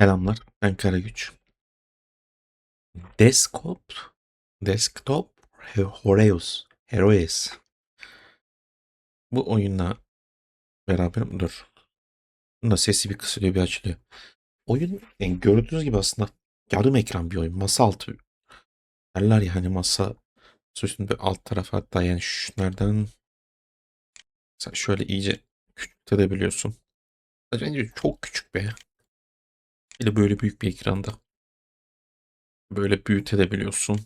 Selamlar, ben Karagüç. Desktop, Desktop Heroes, Heroes. Bu oyunla beraber dur. Bunda sesi bir kısılıyor bir açılıyor. Oyun yani gördüğünüz gibi aslında yarım ekran bir oyun. Masa altı. Derler ya hani masa üstünde alt tarafa hatta yani şunlardan sen şöyle iyice küçültebiliyorsun. Bence çok küçük be. Hele böyle büyük bir ekranda. Böyle büyütebiliyorsun.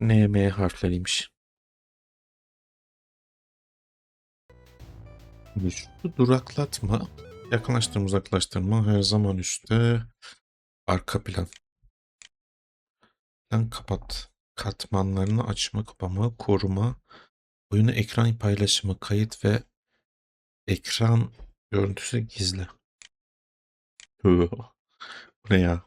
N, M harfleriymiş. Güçlü duraklatma. Yakınlaştırma, uzaklaştırma. Her zaman üstte. Arka plan. Plan kapat. Katmanlarını açma, kapama, koruma. Oyunu ekran paylaşımı, kayıt ve ekran görüntüsü gizle. Bu ne ya?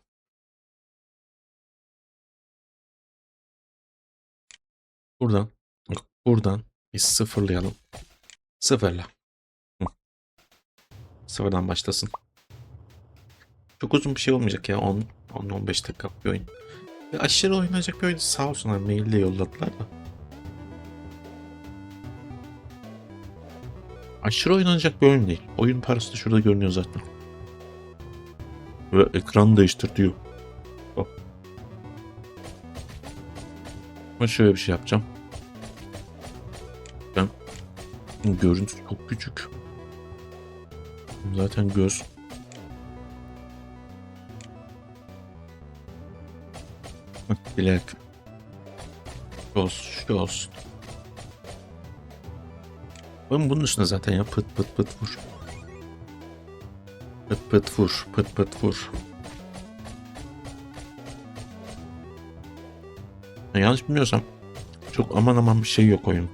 Buradan, bak buradan biz sıfırlayalım. Sıfırla. Hı. Sıfırdan başlasın. Çok uzun bir şey olmayacak ya. 10 10-15 dakika bir oyun. Ve aşırı oynayacak bir oyun sağ olsunlar maille yolladılar da. Aşırı oynanacak bir oyun değil. Oyun parası da şurada görünüyor zaten. Ve ekran değiştir diyor. Hop. Ben şöyle bir şey yapacağım. Ben görüntü çok küçük. Zaten göz. Heh, Bilek. Şu olsun. Ben bunun üstüne zaten ya pıt pıt pıt vur. Pıt vur, pıt pıt vur. Ya yanlış bilmiyorsam çok aman aman bir şey yok oyun.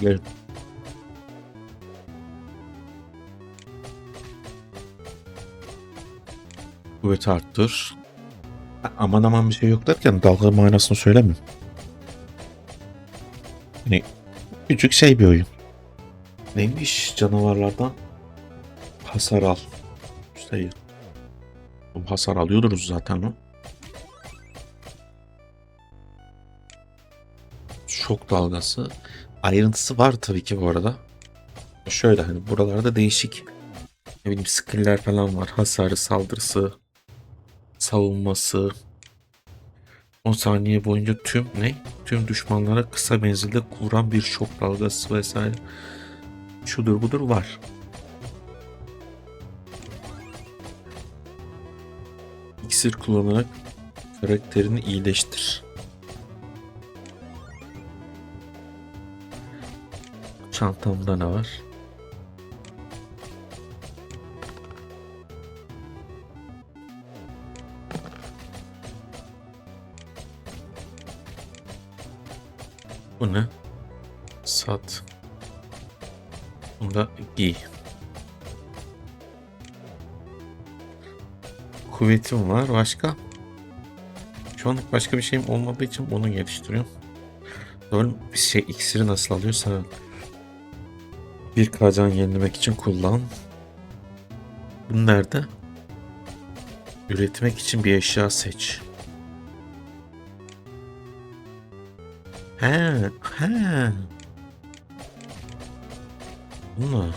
Gel. Kuvveti arttır. Aman aman bir şey yok derken dalga manasını söylemiyorum. Küçük şey bir oyun. Neymiş canavarlardan hasar al. Sayı. Bu hasar alıyorduruz zaten o. Şok dalgası. Ayrıntısı var tabii ki bu arada. Şöyle hani buralarda değişik ne bileyim skill'ler falan var. Hasarı, saldırısı, savunması. 10 saniye boyunca tüm ne? Tüm düşmanlara kısa menzilde vuran bir şok dalgası vesaire. Şudur budur var. İksir kullanarak karakterini iyileştir. Çantamda ne var? Bu ne? Sat. Bunu da giy. Kuvvetim var. Başka? Şu anlık başka bir şeyim olmadığı için onu geliştiriyorum. Doğru bir şey iksiri nasıl alıyorsa bir kazan yenilemek için kullan. Bu nerede? Üretmek için bir eşya seç. He, he. Bunu.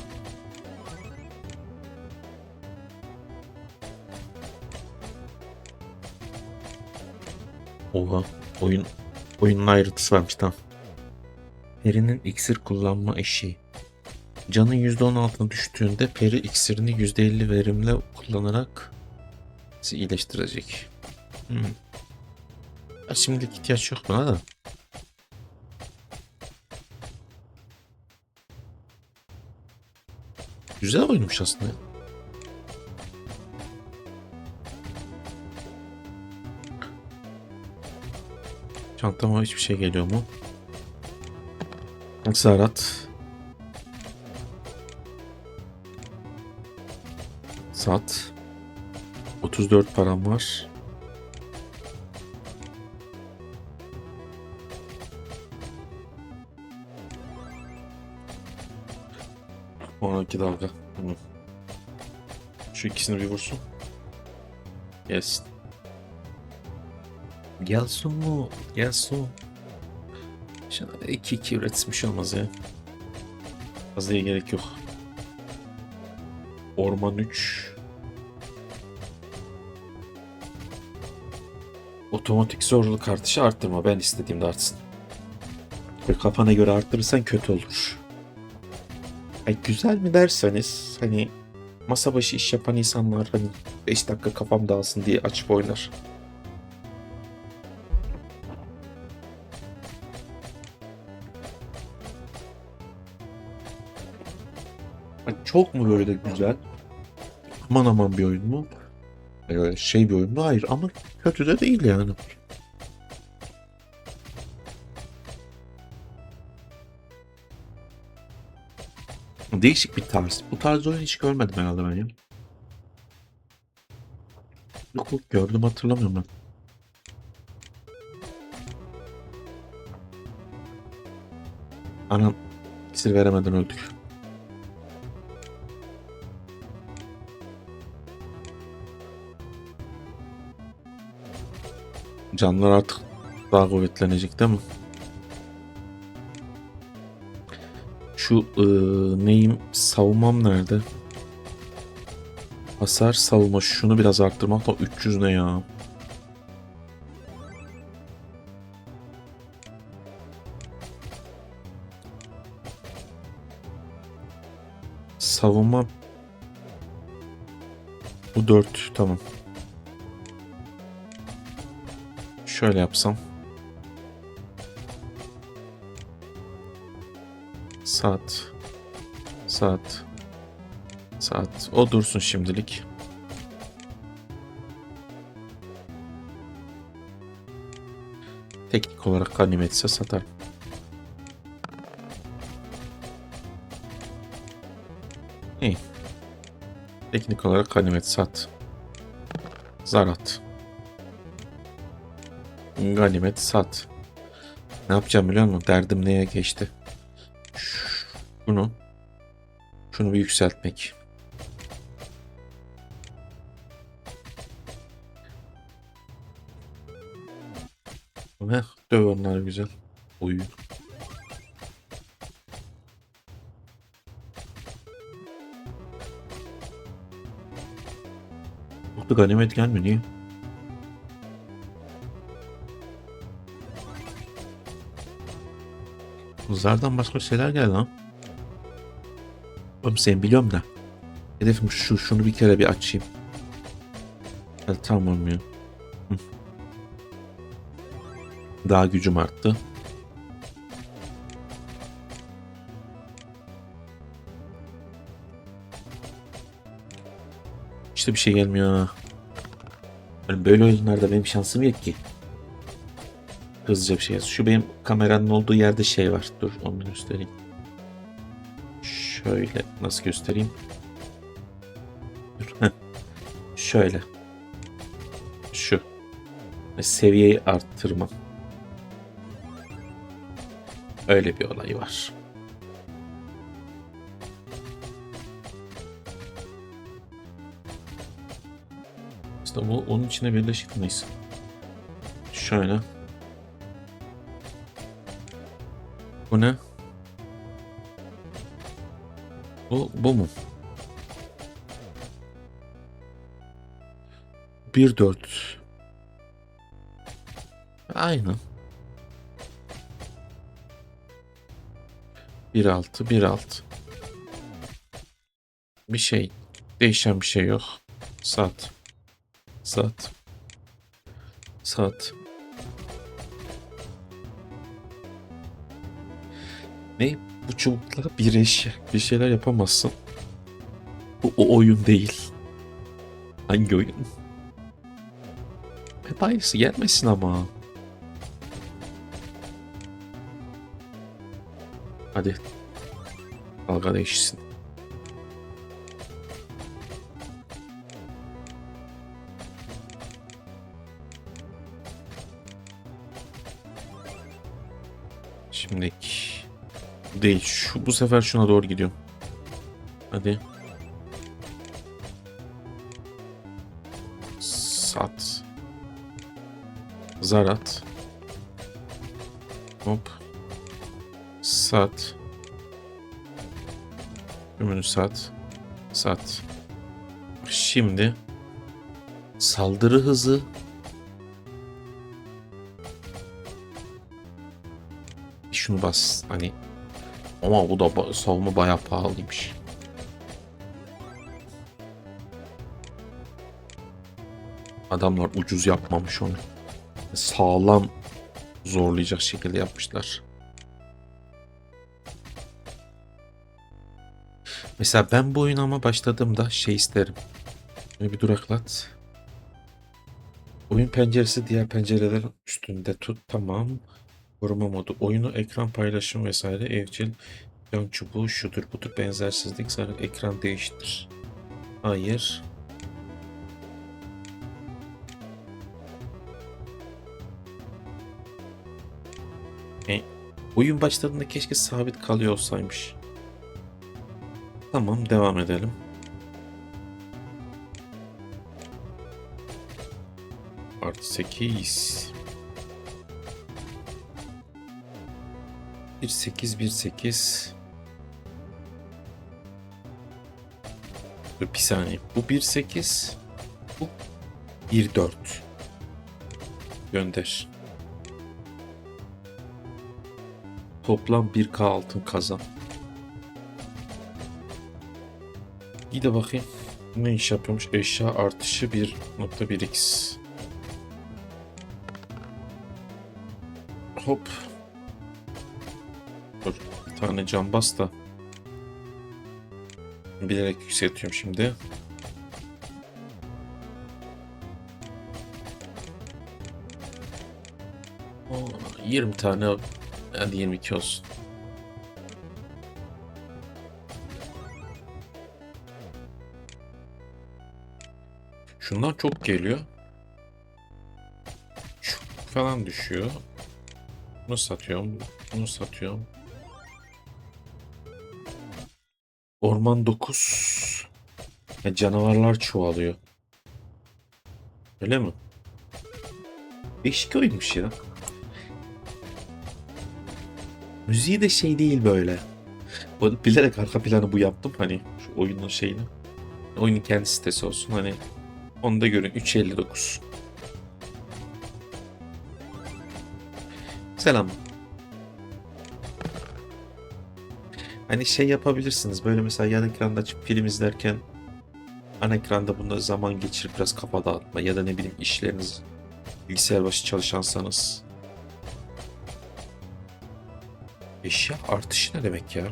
Oha, oyun oyunun ayrıntısı varmış tamam. Peri'nin iksir kullanma eşiği. Canın %16'na düştüğünde peri iksirini %50 verimle kullanarak iyileştirecek. Hmm. Ya şimdilik ihtiyaç yok buna da. Güzel oyunmuş aslında. Çantama hiçbir şey geliyor mu? Aksarat. Sat. 34 param var. Sonraki dalga. Şu ikisini bir vursun. Gelsin. Gelsin mu? Gelsin. Şimdi 2-2 üretsin bir şey olmaz ya. Fazlaya gerek yok. Orman 3. Otomatik zorluk artışı arttırma. Ben istediğimde artsın. Ve kafana göre arttırırsan kötü olur. Ay güzel mi derseniz hani masa başı iş yapan insanlar hani 5 dakika kafam dağılsın diye açıp oynar. Çok mu böyle güzel? Aman aman bir oyun mu? Öyle şey bir oyun mu? Hayır ama kötü de değil yani. Değişik bir tarz. Bu tarz oyun hiç görmedim herhalde ben ya. Yok yok gördüm hatırlamıyorum ben. Anam iksir veremeden öldük. Canlar artık daha kuvvetlenecek değil mi? Şu ıı, neyim savunmam nerede? Hasar savunma şunu biraz arttırmak da 300 ne ya? Savunma bu 4 tamam. Şöyle yapsam. Saat. Saat. Saat. O dursun şimdilik. Teknik olarak ganimetse satarım. İyi. Teknik olarak ganimet sat. Zarat. Ganimet sat. Ne yapacağım biliyor musun? Derdim neye geçti? Şunu. Şunu bir yükseltmek. Heh, döv onlar güzel. Uyu. Burada ganimet gelmiyor niye? Zardan başka şeyler geldi lan. Oğlum sen biliyorum da. Hedefim şu, şunu bir kere bir açayım. Hadi tamam ya. Daha gücüm arttı. İşte bir şey gelmiyor. Yani böyle oyunlarda benim şansım yok ki. Hızlıca bir şey yaz. Şu benim kameranın olduğu yerde şey var. Dur onu göstereyim. Şöyle nasıl göstereyim? Dur. Şöyle. Şu. Seviyeyi arttırma. Öyle bir olay var. İşte bu onun içine birleşik neyse. Şöyle. Bu ne? Bu, bu mu? 1-4 Aynı. 1-6 1-6 Bir şey değişen bir şey yok. Saat. Saat. Saat. Ne? Bu çubukla bir eşya bir şeyler yapamazsın. Bu o oyun değil. Hangi oyun? Hep aynısı gelmesin ama. Hadi. Dalga değişsin. Değil. Şu bu sefer şuna doğru gidiyorum. Hadi. Sat. Zarat. Hop. Sat. Ürünü sat. Sat. Şimdi saldırı hızı şunu bas hani ama bu da savunma bayağı pahalıymış. Adamlar ucuz yapmamış onu. Sağlam zorlayacak şekilde yapmışlar. Mesela ben bu oyuna ama başladığımda şey isterim. Şöyle bir duraklat. Oyun penceresi diğer pencerelerin üstünde tut. Tamam. Koruma modu. Oyunu ekran paylaşım vesaire evcil can çubuğu şudur budur benzersizlik sarı ekran değiştir. Hayır. E, oyun başladığında keşke sabit kalıyor olsaymış. Tamam devam edelim. Artı 8. 1 8 1 8 Dur bir saniye. Bu 1 8 bu 1 4 Gönder. Toplam 1k altın kazan. İyi de bakayım. Ne iş yapıyormuş? Eşya artışı 1.1x. Hop. Tane cam bas da. Bilerek yükseltiyorum şimdi. Oo, 20 tane hadi 22 olsun. Şundan çok geliyor. Şu falan düşüyor. Bunu satıyorum. Bunu satıyorum. Orman 9. Ya canavarlar çoğalıyor. Öyle mi? Değişik oyunmuş ya. Müziği de şey değil böyle. Bilerek arka planı bu yaptım hani şu oyunun şeyini. Oyunun kendi sitesi olsun hani. Onu da görün 3.59. Selam. Hani şey yapabilirsiniz böyle mesela yan ekranda açıp film izlerken ana ekranda bunda zaman geçirip biraz kafa dağıtma ya da ne bileyim işleriniz bilgisayar başı çalışansanız eşya artışı ne demek ya?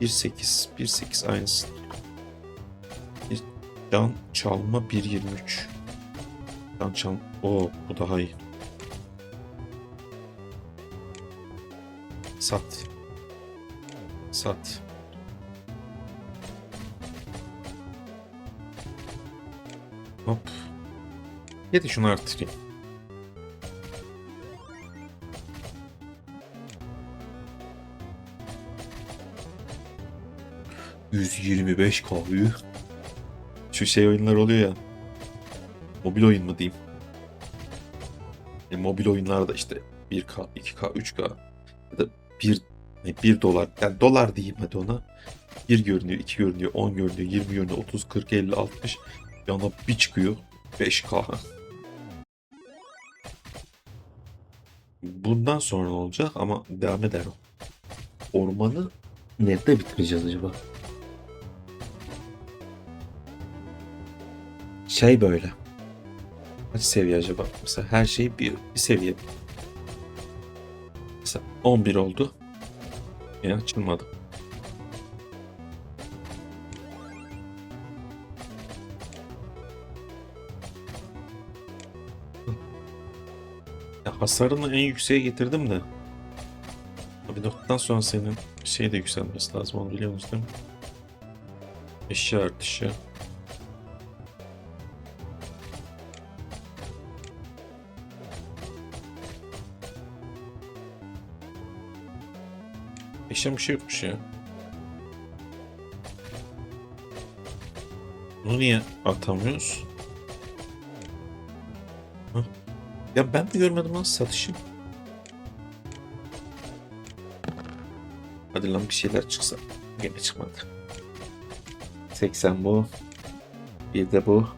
1.8 1.8 aynısı. Bir can çalma 1.23 Can çal... Oo bu daha iyi. Sat. Sat. Hop. Ya da şunu artırayım. ...125 kahve. Şu şey oyunlar oluyor ya. Mobil oyun mu diyeyim. E, mobil oyunlarda işte 1K, 2K, 3K ya da 1 ne 1 dolar. Yani dolar diyeyim hadi ona. 1 görünüyor, 2 görünüyor, 10 görünüyor, 20 görünüyor, 30, 40, 50, 60. Yana bir çıkıyor. 5K. Bundan sonra ne olacak ama devam eder o. Ormanı nerede bitireceğiz acaba? Şey böyle. Kaç seviye acaba? Mesela her şey bir, bir seviye. Mesela 11 oldu. Ya açılmadı. Ya hasarını en yükseğe getirdim de. Bir noktadan sonra senin şey de yükselmesi lazım onu biliyor musun değil mi? Eşya artışı. Eşya bir şey yokmuş ya. Bunu niye atamıyoruz? Hı? Ya ben mi görmedim lan satışı? Hadi lan bir şeyler çıksa. Gene çıkmadı. 80 bu. Bir de bu.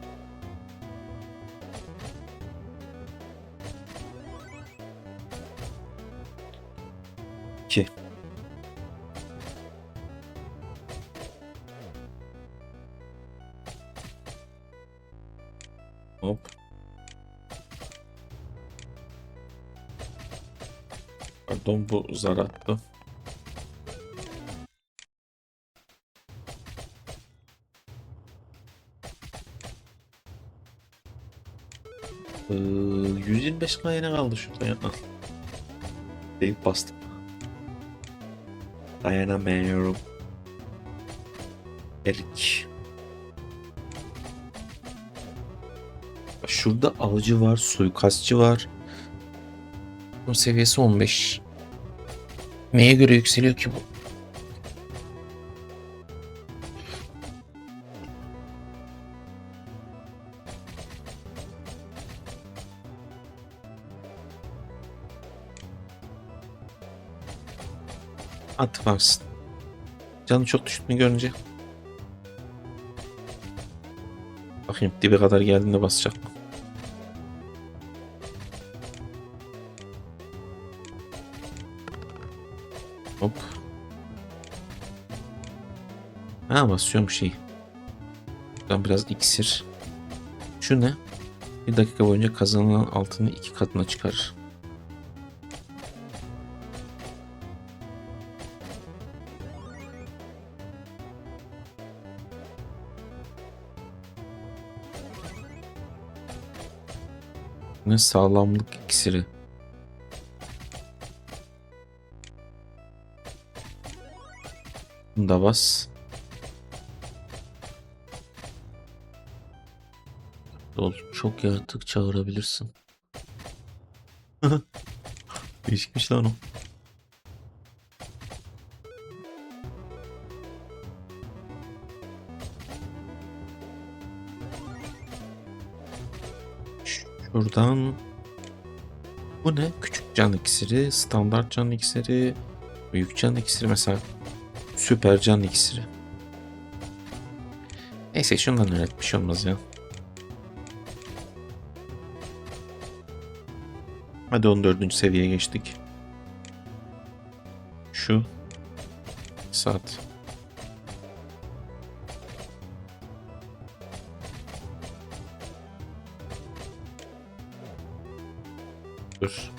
Pardon bu zar. Ee, 125 kayına kaldı şurada ya. Deyip bastım. Dayanamıyorum. Erik. Şurada avcı var, suikastçı var. Bu seviyesi 15. Neye göre yükseliyor ki bu? At varsın. Canı çok düştüğünü görünce. Bakayım dibe kadar geldiğinde basacak mı? Hop. Ha basıyorum şey. Ben biraz iksir. Şu ne? Bir dakika boyunca kazanılan altını iki katına çıkarır. Ne sağlamlık iksiri. Bunu da bas. Dol çok yaratık çağırabilirsin. Değişikmiş lan o. Şuradan bu ne? Küçük can iksiri, standart can iksiri, büyük can iksiri mesela süper can iksiri. Neyse şundan öğret bir şey olmaz ya. Hadi 14. seviyeye geçtik. Şu saat. Dur.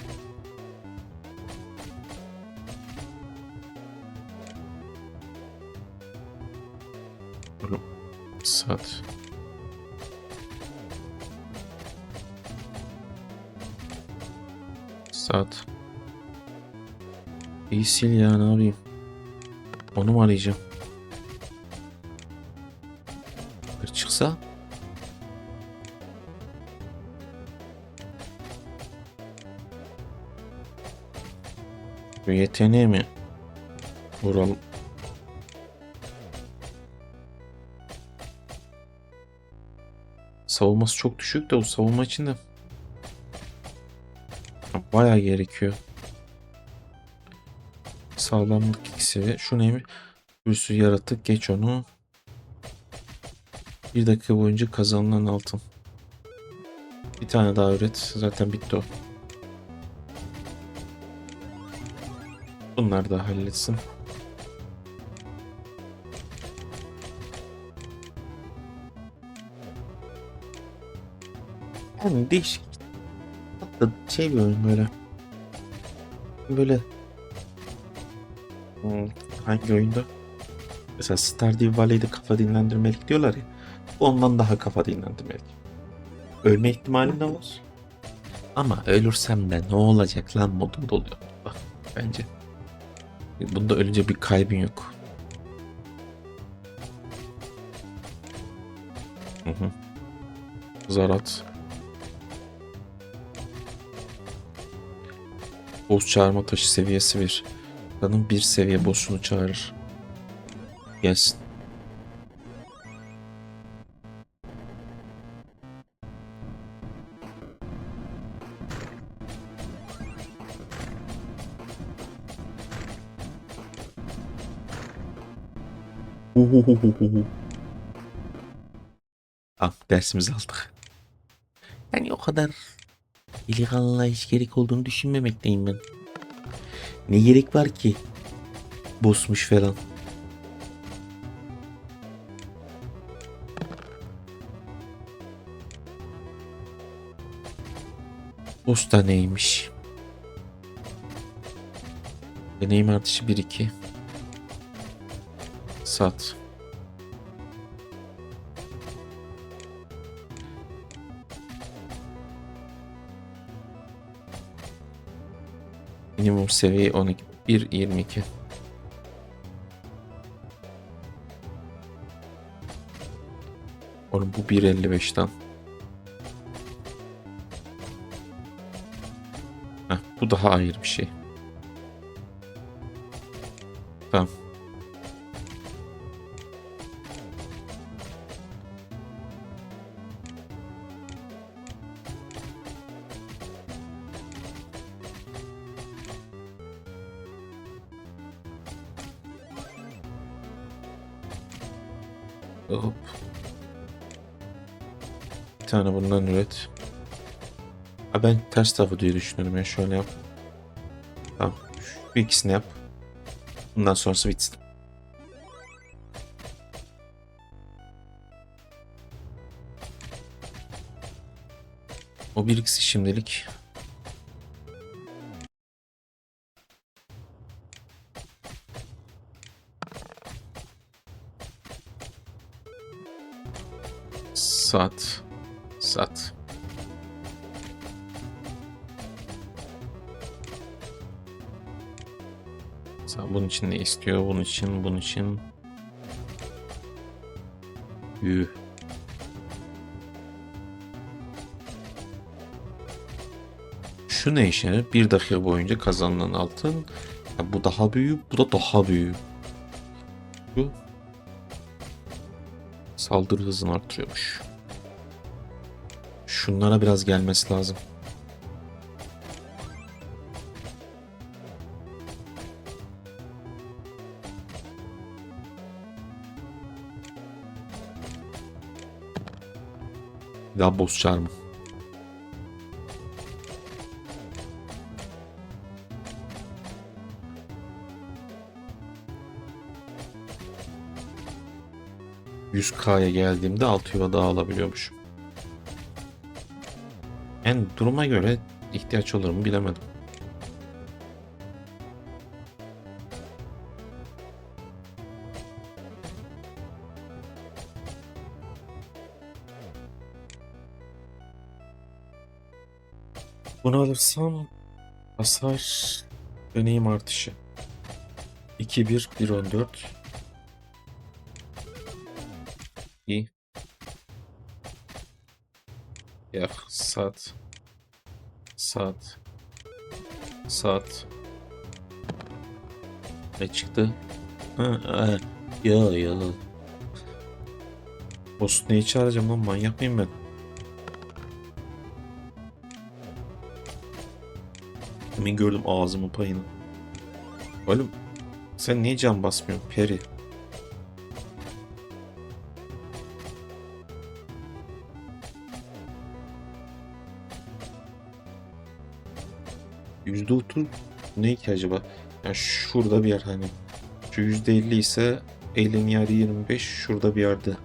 Dur. Saat. Saat. İyi sil ya ne yapayım? Onu mu arayacağım? Bir çıksa? Şu yeteneği mi? Vuralım. Savunması çok düşük de o savunma için de bayağı gerekiyor. Sağlamlık iksiri. Şu neymiş? Bir sürü yaratık geç onu. Bir dakika boyunca kazanılan altın. Bir tane daha üret. Zaten bitti o. Bunlar da halletsin. Yani değişik şey bir oyun böyle. Böyle Hmm, hangi oyunda? Mesela Stardew Valley'de kafa dinlendirmelik diyorlar ya. Ondan daha kafa dinlendirmelik. Ölme ihtimalim de var. Ama ölürsem de ne olacak lan modunda oluyor. Bak bence. Bunda ölünce bir kaybın yok. Hı hı. Zarat. Boss çağırma taşı seviyesi 1. Kanın bir seviye boss'unu çağırır. Gelsin. ah dersimizi aldık. Yani o kadar delikanlılığa hiç gerek olduğunu düşünmemekteyim ben. Ne gerek var ki? Bozmuş falan. Usta neymiş? Deneyim artışı 1-2. Sat. Minimum seviye 12. 1.22. Oğlum bu 1.55'ten. Heh, bu daha ayrı bir şey. Hop. Bir tane bundan üret. Ha ben ters tarafı diye düşünüyorum ya. Şöyle yap. Tamam. Şu ikisini yap. Bundan sonrası bitsin. O bir ikisi şimdilik. Sat. Sat. Sen bunun için ne istiyor? Bunun için, bunun için. Yuh. Şu ne işe? Bir dakika boyunca kazanılan altın. Ya bu daha büyük, bu da daha büyük. Bu saldırı hızını artırıyormuş. Şunlara biraz gelmesi lazım. Daha boss çağırma. ...100k'ya geldiğimde 6 yuva daha alabiliyormuşum. Yani duruma göre ihtiyaç olur mu bilemedim. Bunu alırsam hasar deneyim artışı. 2 1 1 14 İyi. Ya saat saat saat ne çıktı? Ya ya. Boss neyi çağıracağım lan manyak mıyım ben? Demin gördüm ağzımın payını. Oğlum sen niye can basmıyorsun Peri? Yüzde otuz ne ki acaba? Ya şurada bir yer hani. Şu yüzde elli ise elin yarı 25 şurada bir yerde.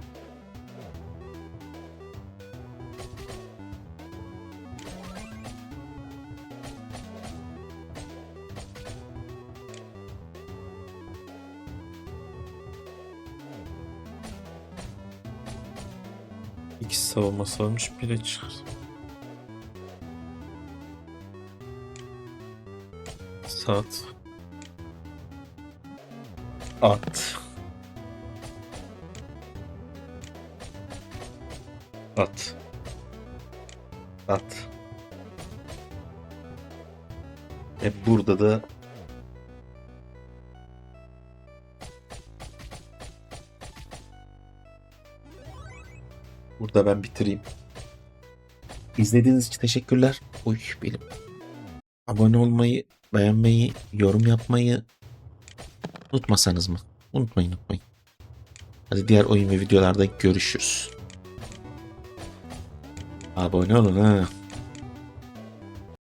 İki savunması varmış bire çıkar. Saat. At. At. At. E burada da Burada ben bitireyim. İzlediğiniz için teşekkürler. Uy benim. Abone olmayı, beğenmeyi, yorum yapmayı unutmasanız mı? Unutmayın unutmayın. Hadi diğer oyun ve videolarda görüşürüz. Abone olun ha.